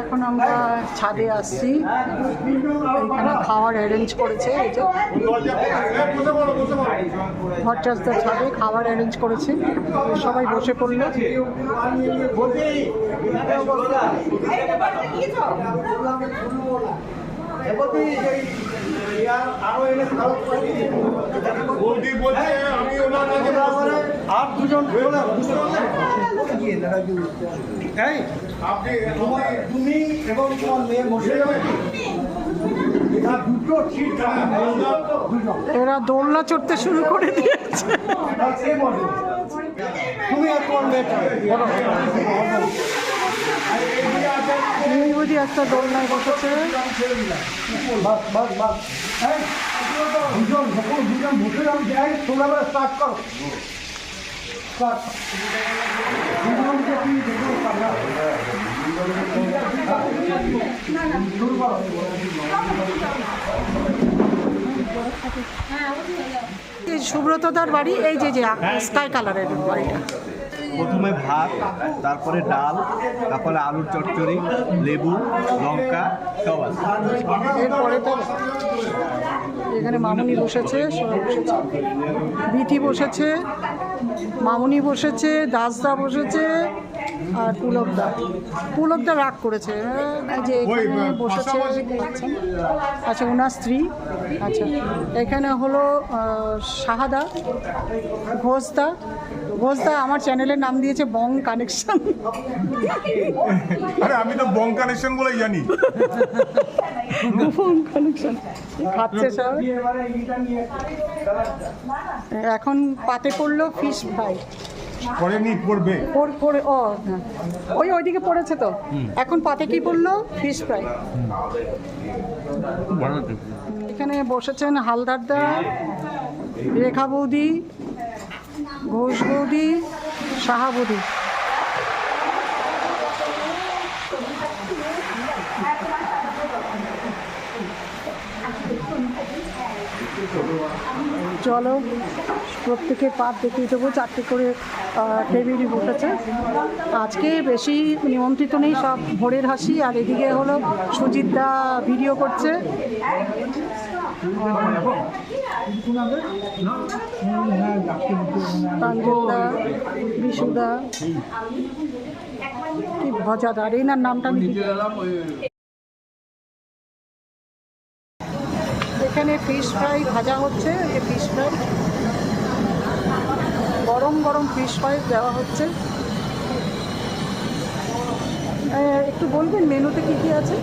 এখন আমরা ছাদে আসছি। এখানে খাওয়ার অ্যারেঞ্জ করেছে এই যে। ছাদে খাবার অ্যারেঞ্জ করেছে। সবাই বসে পড়ল। আর দুজন এই আপনি তোমার তুমি এবং তোমার মেয়ে বসে যাবে এরা দোলনা চড়তে শুরু করে দিয়েছে। তুমি আর বলো। এই বুঝি একটা দোলনায় বসেছে। বাস বাস বাস। এই, দুজন যখন দুজন বসে যাবে যাই তোমরা স্টার্ট করো। সুব্রতদার বাড়ি এই যে যে স্কাই কালারের বাড়িটা। প্রথমে ভাত তারপরে ডাল তারপরে আলুর চচ্চড়ি লেবু লঙ্কা সব এরপরে তো এখানে মামুনি বসেছে বসেছে বিথি বসেছে মামুনি বসেছে দাসদা বসেছে আর পুলকদা। পুলকদা রাগ করেছে। এই যে এখানে বসেছে আচ্ছা ওনার স্ত্রী। আচ্ছা এখানে হলো সাহাদা ঘোষদা ঘোষদা আমার চ্যানেলের নাম দিয়েছে বং কানেকশন আরে আমি তো বং কানেকশন বলেই জানি। বং কানেকশন খাচ্ছে সব? এখন পাতে পড়ল ফিশ ফ্রাই পরে নি পড়বে। পড়- পড়ে ও ওই ওইদিকে পড়েছে তো। এখন পাতে কি পড়ল? ফিশ ফ্রাই এখানে বসেছেন হালদারদা রেখা বৌদি ঘোষ বৌদি, সাহা চলো, প্রত্যেকের পাত দেখিয়ে দেবো, চারটে করে টেবিলই বসেছে আজকে বেশি নিমন্ত্রিত নেই, সব ভোরের হাসি, আর এদিকে হলো সুজিত ভিডিও করছে। বিশুদা। ভজাদার এনার নামটা আমি এখানে ফিশ ফ্রাই ভাজা হচ্ছে, এই ফিশ ফ্রাই গরম গরম ফিশ ফ্রাই দেওয়া হচ্ছে। একটু বলবেন, মেনুতে কি কি আছে?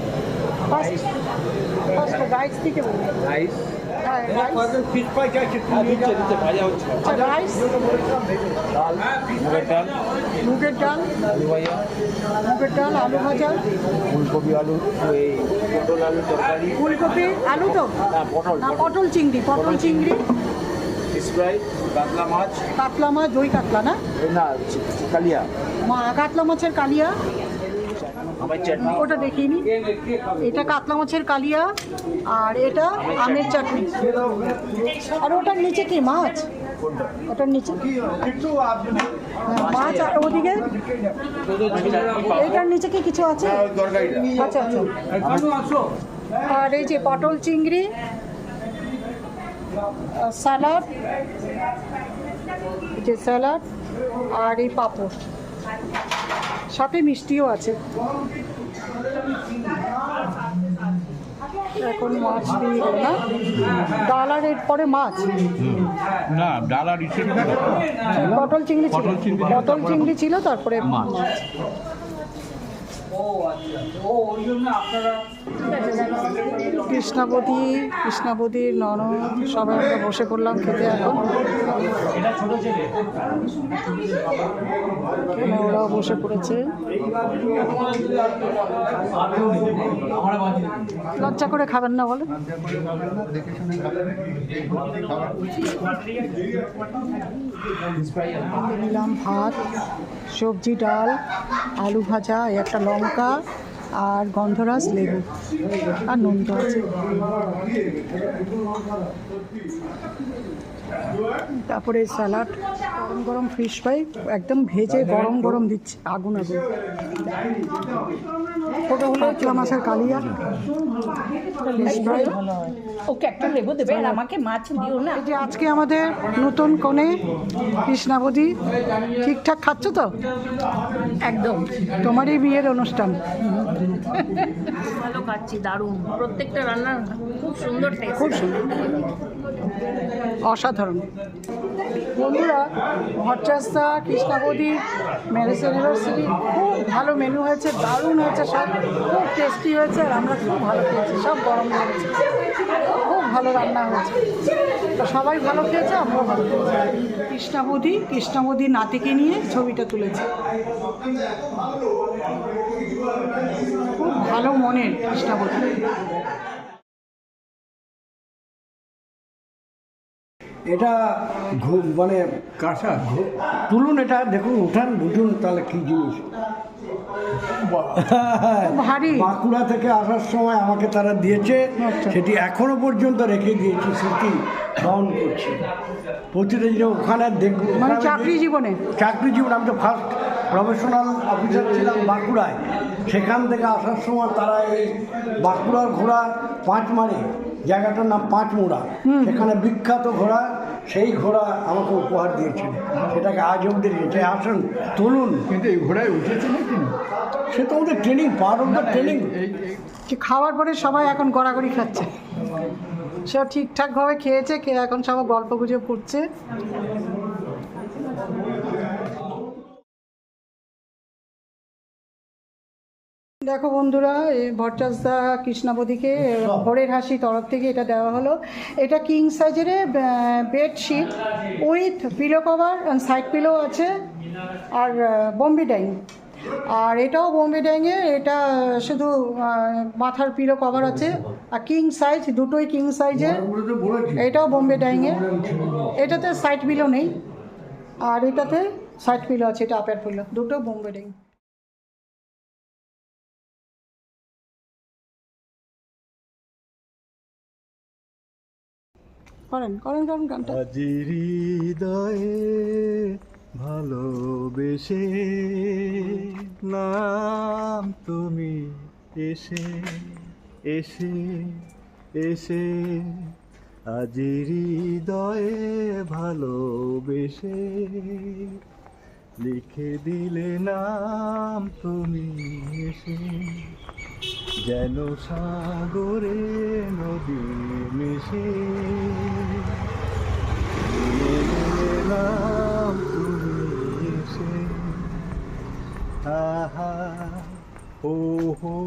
রাইস থেকে রাইস হ্যাঁ রাইস আচ্ছা রাইস ডাল মুগের ডাল। মুগের ডাল। আলু ভাজা। ডাল আলু ভাজা। ফুলকপি আলু পটল আলু তরকারি। ফুলকপি আলু তো? না পটল পটল। চিংড়ি পটল চিংড়ি। কাতলা মাছ। কাতলা মাছ দই কাতলা না? না কালিয়া। মা কাতলা মাছের কালিয়া। ওটা দেখিনি। এটা কাতলা মাছের কালিয়া আর এটা আমের চাটনি। আর ওটার নিচে কি মাছ? ওটার নিচে? হ্যাঁ, মাছ আর ওদিকে? এটার নিচে কি কিছু আছে? আর এই যে পটল চিংড়ি স্যালাড যে স্যালাড আর এই পাঁপড়। সাথে মিষ্টিও আছে। এখন মাছ দিয়ে না। ডাল আর পরে মাছ। না ডাল আর পটল চিংড়ি ছিল, পটল চিংড়ি ছিল তারপরে মাছ। মাছ কৃষ্ণাবতী কৃষ্ণাবতীর ননদ সবাই আমরা বসে পড়লাম খেতে এখন। ওরাও বসে পড়েছে। লজ্জা করে খাবেন না বলে নিলাম ভাত সবজি ডাল আলু ভাজা একটা লঙ্কা আর গন্ধরাজ লেবু আর নুন আছে। তারপরে স্যালাড গরম গরম ফিশ ফ্রাই একদম ভেজে গরম গরম দিচ্ছে আগুন আগুন। ওটা হলো কাতলা মাছের কালিয়া। ফিশ ফ্রাই ওকে একটা লেবু দেবে আর আমাকে মাছ দিও না। এই যে আজকে আমাদের নতুন কনে কৃষ্ণাবতী ঠিকঠাক খাচ্ছ তো? একদম। তোমারই বিয়ের অনুষ্ঠান। ভালো খাচ্ছি, দারুণ। প্রত্যেকটা রান্নার খুব সুন্দর খুব সুন্দর। অসাধারণ। বন্ধুরা ভট্টাস্তা কৃষ্ণাবতী ম্যারেজ অ্যানিভার্সারি খুব ভালো মেনু হয়েছে, দারুণ হয়েছে, সব খুব টেস্টি হয়েছে, আর আমরা খুব ভালো খেয়েছি, সব গরম হয়েছে খুব ভালো রান্না হয়েছে। তো সবাই ভালো খেয়েছে, আমরাও ভালো খেয়েছি। কৃষ্ণাবতী কৃষ্ণাবতী নাতিকে নিয়ে ছবিটা তুলেছে। ভালো মনের কৃষ্ণাবতী এটা মানে কাঁচা তুলুন এটা দেখুন উঠান বুঝুন তাহলে কি জিনিস। ভারী। বাঁকুড়া থেকে আসার সময় আমাকে তারা দিয়েছে আচ্ছা। সেটি এখনও পর্যন্ত রেখে দিয়েছি স্মৃতি বহন করছি। প্রতিটা জিনিস ওখানে দেখব মানে চাকরি জীবনে? চাকরি জীবন আমি তো ফার্স্ট প্রফেশনাল অফিসার ছিলাম বাঁকুড়ায়। সেখান থেকে আসার সময় তারা এই বাঁকুড়ার ঘোড়া পাঁচ মারে। জায়গাটার নাম পাঁচমুড়া। সেখানে বিখ্যাত ঘোড়া সেই ঘোড়া আমাকে উপহার দিয়েছিল। সেটাকে আজ অব্দি রেখেছে। আসুন তুলুন। কিন্তু এই ঘোড়ায় উঠেছে নাকি সে তো আমাদের training part of the training খাওয়ার পরে সবাই এখন গড়াগড়ি খাচ্ছে। সব ঠিকঠাকভাবে খেয়েছে খেয়ে এখন সব গল্প গুজব করছে। দেখো বন্ধুরা এই ভট্টাসদা কৃষ্ণাবতীকে ভোরের হাসি তরফ থেকে এটা দেওয়া হলো। এটা কিং সাইজের bedsheet with pillow cover and side pillow আছে আর বোম্বে ডাইং আর এটাও বোম্বে ডাইংয়ে এটা শুধু মাথার পিলো কভার আছে। আর কিং সাইজ দুটোই কিং সাইজের এটাও বোম্বে ডাইংয়ে এটাতে সাইড পিলো নেই। আর এটাতে সাইড পিলো আছে এটা আপের পিলো দুটো বোম্বে ডাইং করেন করেন করেন গানটা। হৃদয়ে ভালোবেসে নাম তুমি এসে এসে এসে। আজি হৃদয়ে ভালোবেসে লিখে দিলে নাম তুমি এসে যেন সাগরে নদী মিশে। এলাম তুমি এসে, আহা ও হো